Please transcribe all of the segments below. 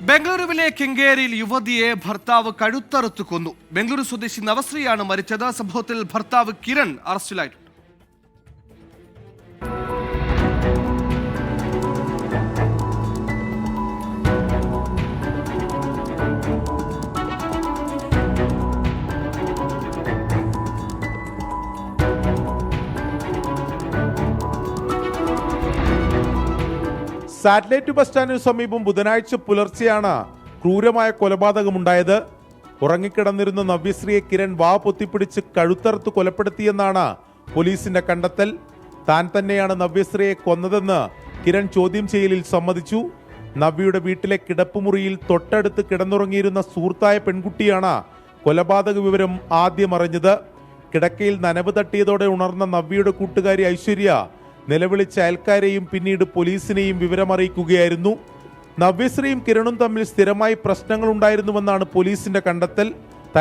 ബംഗളൂരുവിലെ കെങ്കേരിയിൽ യുവതിയെ ഭർത്താവ് കഴുത്തറുത്ത് കൊന്നു. ബംഗളൂരു സ്വദേശി നവശ്രീയാണ് മരിച്ചത്. സംഭവത്തിൽ ഭർത്താവ് കിരൺ അറസ്റ്റിലായിട്ടുണ്ട് സാറ്റലൈറ്റ് ബസ് സ്റ്റാൻഡിന് സമീപം ബുധനാഴ്ച പുലർച്ചെയാണ് ക്രൂരമായ കൊലപാതകമുണ്ടായത്. ഉറങ്ങിക്കിടന്നിരുന്ന നവ്യശ്രീയെ കിരൺ വാ പൊത്തിപ്പിടിച്ച് കഴുത്തറുത്ത് കൊലപ്പെടുത്തിയെന്നാണ് പോലീസിന്റെ കണ്ടെത്തൽ. താൻ തന്നെയാണ് നവ്യശ്രീയെ കൊന്നതെന്ന് കിരൺ ചോദ്യം ചെയ്യലിൽ സമ്മതിച്ചു. നവ്യയുടെ വീട്ടിലെ കിടപ്പുമുറിയിൽ തൊട്ടടുത്ത് കിടന്നുറങ്ങിയിരുന്ന സുഹൃത്തായ പെൺകുട്ടിയാണ് കൊലപാതക വിവരം ആദ്യം അറിഞ്ഞത്. കിടക്കയിൽ നനവ് തട്ടിയതോടെ ഉണർന്ന നവ്യയുടെ കൂട്ടുകാരി ഐശ്വര്യ നിലവിളിച്ച അയൽക്കാരെയും പിന്നീട് പോലീസിനെയും വിവരമറിയിക്കുകയായിരുന്നു. നവ്യശ്രീയും കിരണും തമ്മിൽ സ്ഥിരമായി പ്രശ്നങ്ങൾ ഉണ്ടായിരുന്നുവെന്നാണ് പോലീസിന്റെ കണ്ടെത്തൽ.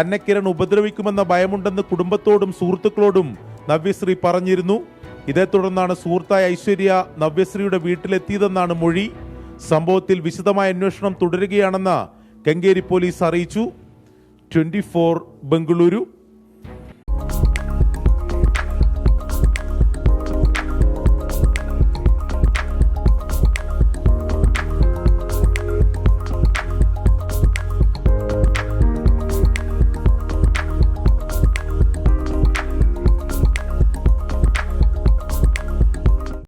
തന്നെ കിരൺ ഉപദ്രവിക്കുമെന്ന ഭയമുണ്ടെന്ന് കുടുംബത്തോടും സുഹൃത്തുക്കളോടും നവ്യശ്രീ പറഞ്ഞിരുന്നു. ഇതേ തുടർന്നാണ് സുഹൃത്തായ ഐശ്വര്യ നവ്യശ്രീയുടെ വീട്ടിലെത്തിയതെന്നാണ് മൊഴി. സംഭവത്തിൽ വിശദമായ അന്വേഷണം തുടരുകയാണെന്ന് കെങ്കേരി പോലീസ് അറിയിച്ചു. ട്വന്റി ബംഗളൂരു